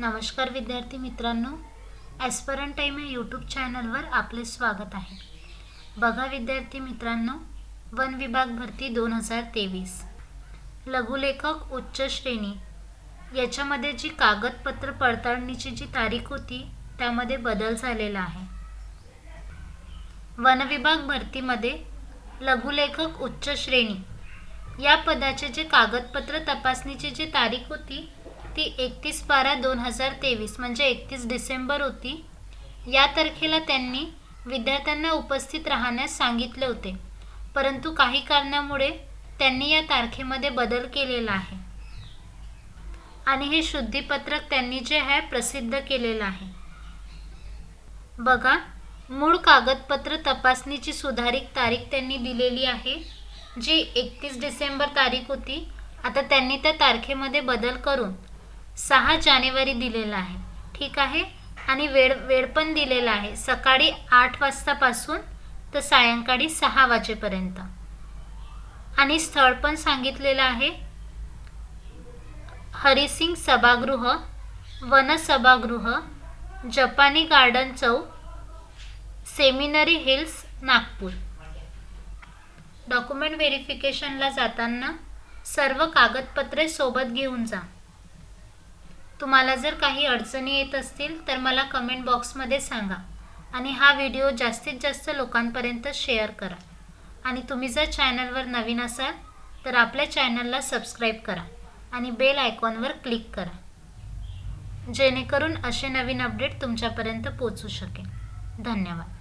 नमस्कार विद्यार्थी मित्रांनो ॲस्परंट टाईम या यूट्यूब चॅनलवर आपले स्वागत आहे. बघा विद्यार्थी मित्रांनो वन विभाग भरती दोन हजार तेवीस. लघुलेखक उच्च श्रेणी. याच्यामध्ये जी कागदपत्र पडताळणीची जी तारीख होती त्यामध्ये बदल झालेला आहे. वन विभाग भरतीमध्ये लघुलेखक उच्च श्रेणी. या पदाचे जे कागदपत्र तपासणीची जी तारीख होती ती एकतीस बारा दोन हजार तेवीस म्हणजे एकतीस डिसेंबर होती. या तारखेला त्यांनी विद्यार्थ्यांना उपस्थित राहण्यास सांगितले होते. परंतु काही कारणामुळे त्यांनी या तारखेमध्ये बदल केलेला आहे. आणि हे शुद्धीपत्रक त्यांनी जे आहे प्रसिद्ध केलेलं आहे. बघा मूळ कागदपत्र तपासणीची सुधारित तारीख त्यांनी दिलेली आहे जी एकतीस डिसेंबर तारीख होती. आता त्यांनी त्या तारखेमध्ये बदल करून सहा जानेवारी दिलेला आहे. ठीक आहे? आणि वेळ वेळ पण दिलेला आहे. सकाळी आठ वाजतापासून तर सायंकाळी सहा वाजेपर्यंत. आणि स्थळ पण सांगितलेलं आहे. हरिसिंग सभागृह वन सभागृह जपानी गार्डन चौक सेमिनरी हिल्स नागपूर. डॉक्युमेंट व्हेरिफिकेशनला जाताना सर्व कागदपत्रे सोबत घेऊन जा. तुम्हाला जर काही अडचणी येत असतील तर मला कमेंट बॉक्समध्ये सांगा. आणि हा व्हिडिओ जास्तीत जास्त लोकांपर्यंत शेअर करा. आणि तुम्ही जर चॅनलवर नवीन असाल तर आपल्या चॅनलला सबस्क्राईब करा. आणि बेल आयकॉनवर क्लिक करा. जेणेकरून असे नवीन अपडेट तुमच्यापर्यंत पोचू शकेल. धन्यवाद.